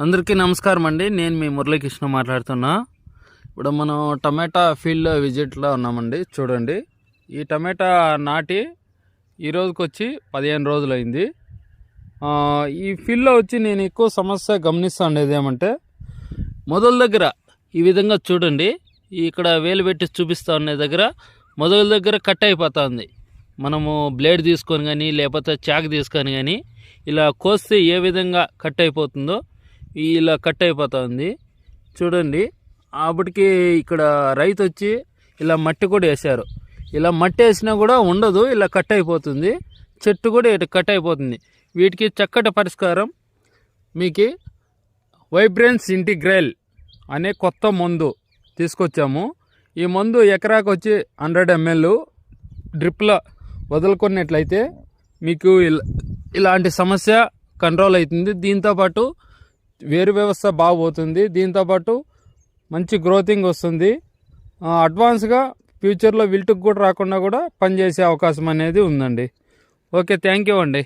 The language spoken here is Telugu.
అందరికీ నమస్కారం అండి. నేను మీ మురళీకృష్ణ మాట్లాడుతున్నా. ఇప్పుడు మనం టమాటా ఫీల్డ్ విజిట్లో ఉన్నామండి. చూడండి. ఈ టమాటా నాటి ఈ రోజుకి వచ్చి పదిహేను రోజులైంది. అయింది ఈ ఫీల్డ్లో వచ్చి నేను ఎక్కువ సమస్య గమనిస్తుండేది ఏమంటే మొదల దగ్గర ఈ విధంగా చూడండి. ఇక్కడ వేలు పెట్టి చూపిస్తూ ఉండే దగ్గర మొదల దగ్గర కట్ అయిపోతుంది. మనము బ్లేడ్ తీసుకొని కానీ లేకపోతే చాక్ తీసుకొని కానీ ఇలా కోస్తే ఏ విధంగా కట్ అయిపోతుందో ఇలా కట్ అయిపోతుంది. చూడండి. అప్పటికి ఇక్కడ రైతు వచ్చి ఇలా మట్టి కూడా వేశారు. ఇలా మట్టి వేసినా కూడా ఉండదు ఇలా కట్ అయిపోతుంది. చెట్టు కూడా ఇటు కట్ అయిపోతుంది. వీటికి చక్కటి పరిష్కారం మీకు వైబ్రెన్స్ ఇంటిగ్రేల్ అనే కొత్త మందు తీసుకొచ్చాము. ఈ మందు ఎకరాకు వచ్చి హండ్రెడ్ ఎంఎల్ డ్రిప్లో వదులుకున్నట్లయితే మీకు ఇలాంటి సమస్య కంట్రోల్ అవుతుంది. దీంతోపాటు వేరు వ్యవస్థ బాగుపోతుంది దీంతోపాటు మంచి గ్రోతింగ్ వస్తుంది. అడ్వాన్స్గా ఫ్యూచర్లో విల్టుకు కూడా రాకుండా కూడా పనిచేసే అవకాశం అనేది ఉందండి. ఓకే థ్యాంక్ యూ అండి.